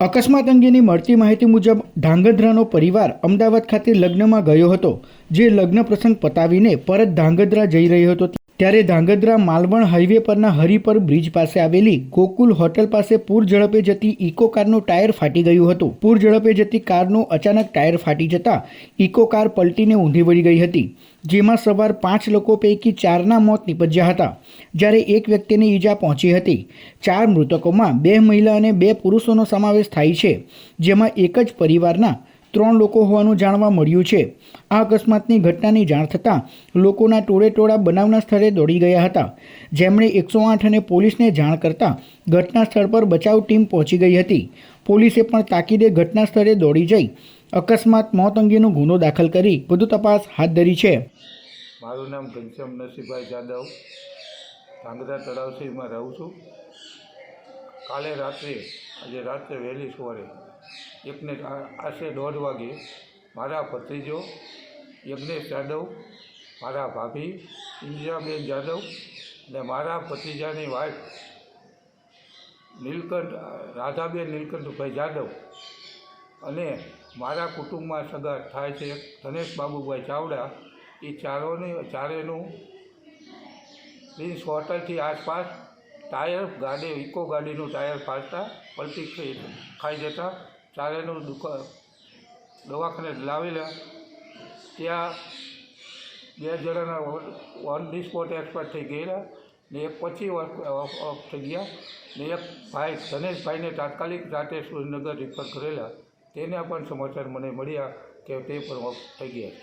અકસ્માત અંગેની મળતી માહિતી મુજબ ધાંગધ્રાનો પરિવાર અમદાવાદ ખાતે લગ્નમાં ગયો હતો, જે લગ્ન પ્રસંગ પતાવીને પરત ધાંગધ્રા જઈ રહ્યો હતો. ત્યારે ધાંગધ્રા માલવણ હાઈવે પરના હરિપર બ્રિજ પાસે આવેલી ગોકુલ હોટલ પાસે પૂર ઝડપે જતી ઇકો કારનું ટાયર ફાટી ગયું હતું. પૂર ઝડપે જતી કારનું અચાનક ટાયર ફાટી જતા ઇકો કાર પલટીને ઊંધી વળી ગઈ હતી, જેમાં સવાર પાંચ લોકો પૈકી ચારના મોત નિપજ્યા હતા. જ્યારે એક વ્યક્તિને ઈજા પહોંચી હતી. ચાર મૃતકોમાં બે મહિલા અને બે પુરુષોનો સમાવેશ થાય છે, જેમાં એક જ પરિવારના ત્રણ લોકો હોવાનું જાણવા મળ્યું છે. આ અકસ્માતની ઘટનાની જાણ થતાં લોકોના ટોળે ટોળા બનાવના સ્થળે દોડી ગયા હતા. જેમણે એકસો આઠ અને પોલીસને જાણ કરતાં ઘટના સ્થળ પર બચાવ ટીમ પહોંચી ગઈ હતી. પોલીસે પણ તાકીદે ઘટના સ્થળે દોડી જઈ અકસ્માત મોત અંગેનો ગુનો દાખલ કરી વધુ તપાસ હાથ ધરી છે. મારું નામ ઘનશ્યામ નરસિંહભાઈ જાદવ. ધાંગધ્રા તળાવસીમાં રહું છું. કાલે રાત્રે, આજે રાત્રે વહેલી સવારે એકને આશરે દોઢ વાગે મારા ભત્રીજો યજ્ઞેશ જાદવ મારા ભાભી ઇન્દિરાબેન જાદવ અને મારા ભત્રીજાની વાઈફ નીલકંઠ, રાધાબેન નીલકંઠભાઈ જાદવ અને મારા કુટુંબમાં સગા થાય છે, ધનેશ બાબુભાઈ ચાવડા, એ ચારોને ચારેનું પ્રિન્સ હોટલથી આસપાસ ટાયર ગાડી, ઇકો ગાડીનું ટાયર ફાટતા પલટી થઈ ખાઈ જતા ચારેનું દુકા દવાખાને લાવેલા ત્યાં બે જણાના ઓન ધી સ્પોટ એક્સપર્ટ થઈ ગયેલા ને એક પછી ઓફ થઈ ગયા ને એક ભાઈ, ધનેશભાઈને તાત્કાલિક રાતે સુરેન્દ્રનગર રિફર કરેલા. તેના પણ સમાચાર મને મળ્યા કે તે પણ ઓફ થઈ ગયા